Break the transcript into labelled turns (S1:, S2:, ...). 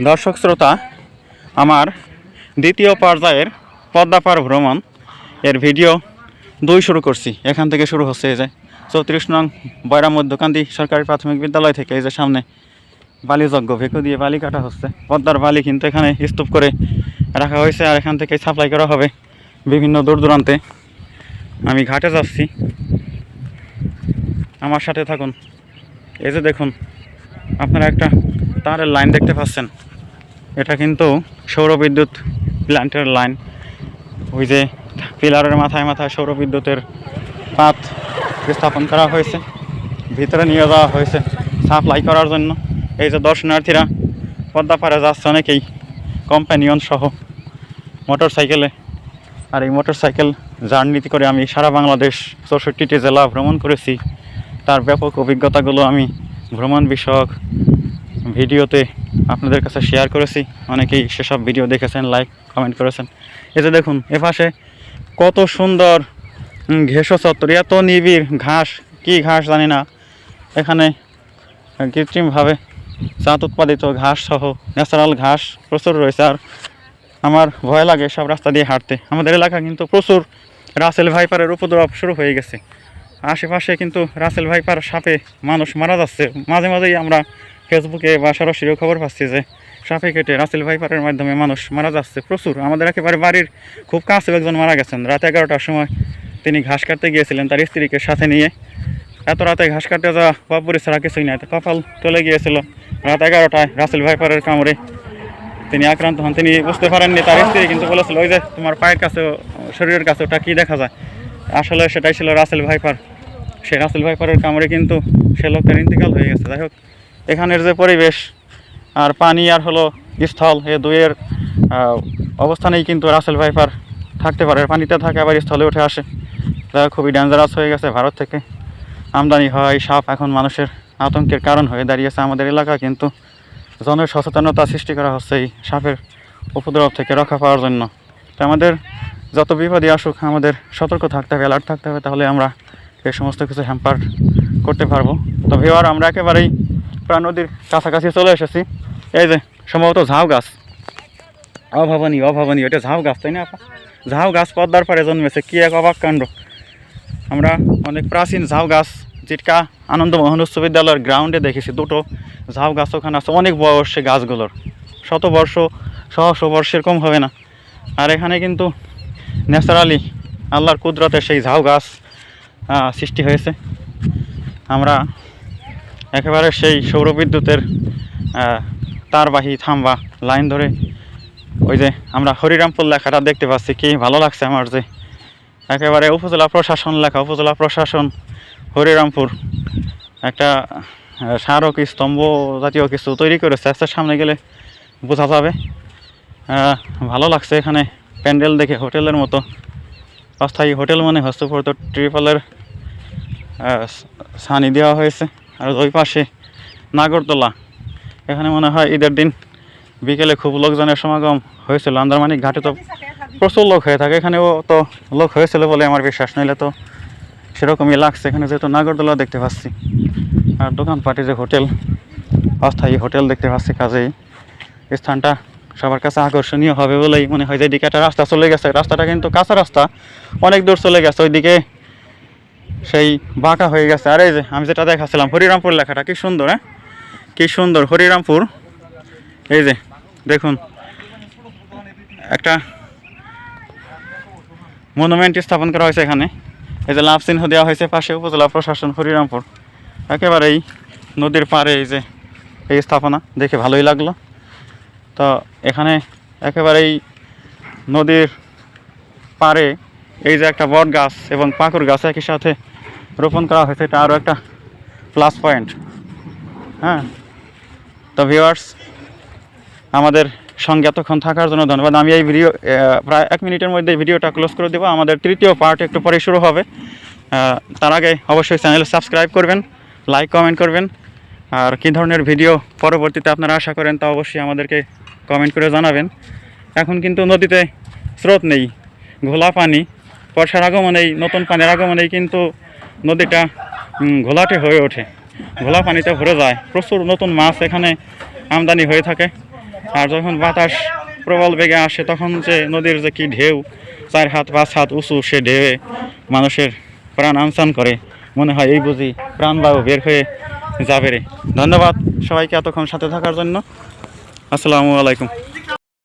S1: দর্শক শ্রোতা, আমার দ্বিতীয় পর্যায়ের পদ্মাপার ভ্রমণ এর ভিডিও দুই শুরু করছি। এখান থেকে শুরু হচ্ছে এই যে চৌত্রিশ নং বয়রাম মধ্যকান্দি সরকারি প্রাথমিক বিদ্যালয় থেকে এই যে সামনে বালিযজ্ঞ ভেকু দিয়ে বালি কাটা হচ্ছে। পদ্মার বালি কিন্তু এখানে স্তূপ করে রাখা হয়েছে আর এখান থেকে সাপ্লাই করা হবে বিভিন্ন দূর দূরান্তে। আমি ঘাটে যাচ্ছি। আমার সাথে থাকুন। এই যে দেখুন, আপনারা একটা তারের লাইন দেখতে পাচ্ছেন। এটা কিন্তু সৌর বিদ্যুৎ প্ল্যান্টের লাইন ওই যে পিলারের মাথায় মাথায় সৌর বিদ্যুতের পাত স্থাপন করা হয়েছে। ভিতরে নিয়ে যাওয়া হয়েছে সাপ্লাই করার জন্য। এই যে দর্শনার্থীরা পদ্মা পাড়ে যাচ্ছে অনেকেই কম্পানিয়ন সহ। মোটর সাইকেলে আর এই মোটর সাইকেল জার্নিতে করে আমি সারা বাংলাদেশ চৌষট্টিটি জেলা ভ্রমণ করেছি। তার ব্যাপক অভিজ্ঞতাগুলো আমি ভ্রমণ বিষয়ক ভিডিওতে আপনাদের কাছে শেয়ার করেছি। অনেকেই সেসব ভিডিও দেখেছেন লাইক কমেন্ট করেছেন। এতে দেখুন এপাশে কত সুন্দর ঘেঁষো চত্বর এত নিবিড় ঘাস, কি ঘাস জানি না। এখানে কৃত্রিমভাবে চাঁদ উৎপাদিত ঘাস সহ ন্যাচারাল ঘাস প্রচুর রয়েছে। আর আমার ভয় লাগে সব রাস্তা দিয়ে হাঁটতে। আমাদের এলাকা কিন্তু প্রচুর রাসেল ভাইপারের উপদ্রব শুরু হয়ে গেছে। আশেপাশে কিন্তু রাসেল ভাইপার সাপে মানুষ মারা যাচ্ছে। মাঝে মাঝেই আমরা ফেসবুকে বা সরাসরি খবর পাচ্ছি যে সাপে কেটে রাসেল ভাইপারের মাধ্যমে মানুষ মারা যাচ্ছে। প্রচুর। আমাদের একেবারে বাড়ির খুব কাছে একজন মারা গেছেন। রাত এগারোটার সময় তিনি ঘাস কাটতে গিয়েছিলেন তার স্ত্রীকে সাথে নিয়ে। এত রাতে ঘাস কাটতে যাওয়া বাপুরি ছাড়া কিছুই নাই। কপাল চলে গিয়েছিল। রাত এগারোটায় রাসেল ভাইপারের কামড়ে তিনি আক্রান্ত হন। তিনি বুঝতে পারেননি তার স্ত্রী কিন্তু বলেছিল, ওই যে তোমার পায়ের কাছে শরীরের কাছে ওটা কী দেখা যায়? আসলে সেটাই ছিল রাসেল ভাইপার। সেই রাসেল ভাইপারের কামড়ে কিন্তু সে লোকটার ইন্তেকাল হয়ে গেছে। যাই হোক এখানের যে পরিবেশ আর পানি আর হলো স্থল, এ দুয়ের অবস্থানেই কিন্তু রাসেল ভাইপার থাকতে পারে। পানিতে থাকে আবার স্থলে উঠে আসে। তা খুবই ডেঞ্জারাস হয়ে গেছে ভারত থেকে। আমদানি হয়, সাপ এখন মানুষের আতঙ্কের কারণ হয়ে দাঁড়িয়েছে আমাদের এলাকা, কিন্তু জনের সচেতনতা সৃষ্টি করা হচ্ছে এই সাপের উপদ্রব থেকে রক্ষা পাওয়ার জন্য। তো আমাদের যত বিপদই আসুক, আমাদের সতর্ক থাকতে হবে অ্যালার্ট থাকতে হবে, তাহলে আমরা এই সমস্ত কিছু হ্যাম্পার করতে পারব। তো ভিওয়ার আমরা একেবারেই প্রায় নদীর কাছাকাছি চলে এসেছি। এই যে, সম্ভবত ঝাউ গাছ। অভাবনীয় অভাবনীয়, এটা ঝাউ গাছ, তাই না, আপা? ঝাউ গাছ পদ্মার পাড়ে জন্মেছে, কি এক অবাক কাণ্ড। আমরা অনেক প্রাচীন ঝাউ গাছ চিটকা আনন্দ মোহন উচ্চ বিদ্যালয়ের গ্রাউন্ডে দেখেছি, দুটো ঝাউ গাছ ওখানে আছে, অনেক বয়স গাছগুলোর। শত বর্ষ সহস্র বর্ষের কম হবে না। আর এখানে কিন্তু ন্যাচারালি আল্লাহর কুদরতে সেই ঝাউ গাছ সৃষ্টি হয়েছে। আমরা একেবারে সেই সৌরবিদ্যুতের তারবাহী থাম্বা লাইন ধরে ওই যে আমরা হরিরামপুর লেখাটা দেখতে পাচ্ছি, কি ভালো লাগছে আমার যে। একেবারে উপজেলা প্রশাসন লেখা, উপজেলা প্রশাসন হরিরামপুর। একটা স্মারক স্তম্ভ জাতীয় কিছু তৈরি করেছে আস্তে সামনে গেলে বোঝা যাবে। ভালো লাগছে এখানে প্যান্ডেল দেখে, হোটেলের মতো। অস্থায়ী হোটেল মানে হচ্ছে তো ট্রিপলের ছানি দেওয়া হয়েছে। আর ওই পাশে নাগরদোলা। এখানে মনে হয় ঈদের দিন বিকেলে খুব লোকজনের সমাগম হয়েছিল। আন্দারমানিক ঘাটে তো প্রচুর লোক হয়ে থাকে। এখানেও তো লোক হয়েছিল বলে আমার বিশ্বাস। নইলে তো সেরকমই লাগছে। এখানে যেহেতু নাগরদোলা দেখতে পাচ্ছি, আর দোকানপাটে যে হোটেল, অস্থায়ী হোটেল দেখতে পাচ্ছি কাজেই। স্থানটা সবার কাছে আকর্ষণীয় হবে বলেই মনে হয়। যে এদিকে একটা রাস্তা চলে গেছে, রাস্তাটা কিন্তু কাঁচা রাস্তা, অনেক দূর চলে গেছে। ওইদিকে সেই বাঁকা হয়ে গেছে। আর এই যে আমি যেটা দেখাচ্ছিলাম হরিরামপুর লেখাটা, কি সুন্দর হ্যাঁ? কি সুন্দর, হরিরামপুর। এই যে, দেখুন, একটা মনুমেন্ট স্থাপন করা হয়েছে এখানে। এই যে লাভ চিহ্ন দেওয়া হয়েছে পাশে উপজেলা প্রশাসন, হরিরামপুর। একেবারেই নদীর পাড়ে এই যে এই স্থাপনা, দেখে ভালোই লাগল। তো এখানে একেবারেই নদীর পাড়ে এই যে একটা বট গাছ এবং পাকুর গাছ একই সাথে রোপণ করা হয়েছে, এটা আরও একটা প্লাস পয়েন্ট হ্যাঁ? তো ভিউয়ার্স আমাদের সঙ্গে এতক্ষণ থাকার জন্য ধন্যবাদ। আমি এই ভিডিও প্রায় এক মিনিটের মধ্যে ভিডিওটা ক্লোজ করে দেবো। আমাদের তৃতীয় পার্ট একটু পরে শুরু হবে। তার আগে অবশ্যই চ্যানেল সাবস্ক্রাইব করবেন লাইক কমেন্ট করবেন। আর কী ধরনের ভিডিও পরবর্তীতে আপনারা আশা করেন তা অবশ্যই আমাদেরকে কমেন্ট করে জানাবেন। এখন কিন্তু নদীতে স্রোত নেই, ঘোলা পানি, বর্ষার আগমনেই, নতুন পানির আগমনেই কিন্তু নদীটা ঘোলাটে হয়ে ওঠে। ঘোলা পানিতে ভরে যায়। প্রচুর নতুন মাছ এখানে আমদানি হয়ে থাকে। আর যখন বাতাস প্রবল বেগে আসে, তখন যে নদীর যে কি ঢেউ, চার হাত, পাঁচ হাত উঁচু সে ঢেউয়ে মানুষের প্রাণ আনসান করে। মনে হয় এই বুঝি প্রাণবায়ু বের হয়ে যাবে রে। ধন্যবাদ সবাইকে এতক্ষণ সাথে থাকার জন্য। আসসালামু আলাইকুম।